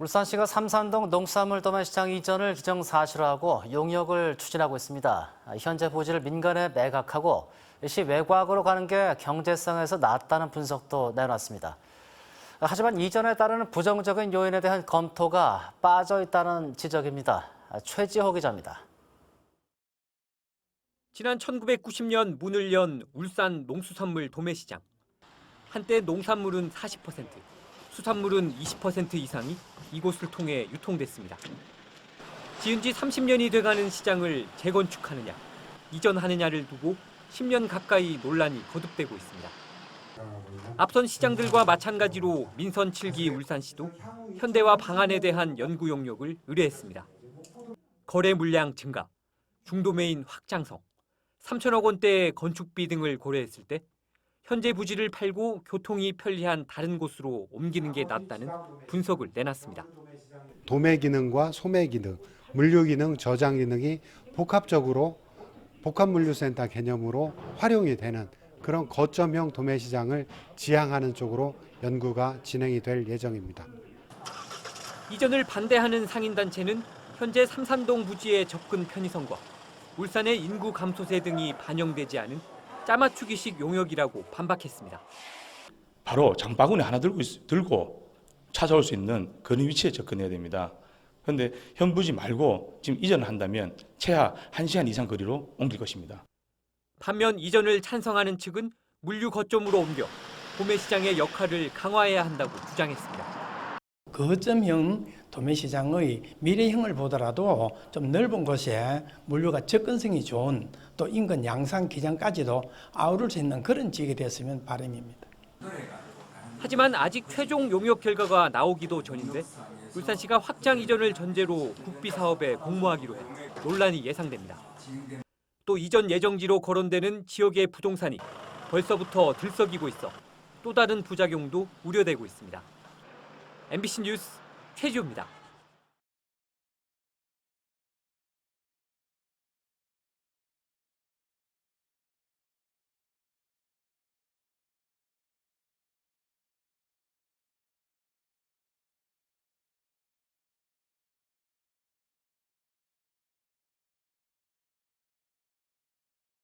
울산시가 삼산동 농수산물 도매시장 이전을 기정사실화하고 용역을 추진하고 있습니다. 현재 부지를 민간에 매각하고 시 외곽으로 가는 게 경제성에서 낫다는 분석도 내놨습니다. 하지만 이전에 따르는 부정적인 요인에 대한 검토가 빠져 있다는 지적입니다. 최지호 기자입니다. 지난 1990년 문을 연 울산 농수산물 도매시장. 한때 농산물은 40%, 수산물은 20% 이상이 이곳을 통해 유통됐습니다. 지은 지 30년이 돼가는 시장을 재건축하느냐, 이전하느냐를 두고 10년 가까이 논란이 거듭되고 있습니다. 앞선 시장들과 마찬가지로 민선 7기 울산시도 현대화 방안에 대한 연구 용역을 의뢰했습니다. 거래 물량 증가, 중도메인 확장성, 3천억 원대의 건축비 등을 고려했을 때 현재 부지를 팔고 교통이 편리한 다른 곳으로 옮기는 게 낫다는 분석을 내놨습니다. 도매 기능과 소매 기능, 물류 기능, 저장 기능이 복합적으로 복합물류센터 개념으로 활용이 되는 그런 거점형 도매 시장을 지향하는 쪽으로 연구가 진행이 될 예정입니다. 이전을 반대하는 상인단체는 현재 삼산동 부지의 접근 편의성과 울산의 인구 감소세 등이 반영되지 않은 짜맞추기식 용역이라고 반박했습니다. 바로 장바구니 하나 들고 있- 들고 찾아올 수 있는 그런 위치에 접근해야 됩니다. 그런데 현부지 말고 지금 이전을 한다면 최하 1시간 이상 거리로 옮길 것입니다. 반면 이전을 찬성하는 측은 물류 거점으로 옮겨 도매시장의 역할을 강화해야 한다고 주장했습니다. 거점형 도매시장의 미래형을 보더라도 좀 넓은 곳에 물류가 접근성이 좋은 또 인근 양산 기장까지도 아우를 수 있는 그런 지역이 됐으면 바람입니다. 하지만 아직 최종 용역 결과가 나오기도 전인데 울산시가 확장 이전을 전제로 국비 사업에 공모하기로 해 논란이 예상됩니다. 또 이전 예정지로 거론되는 지역의 부동산이 벌써부터 들썩이고 있어 또 다른 부작용도 우려되고 있습니다. MBC 뉴스 최지우입니다.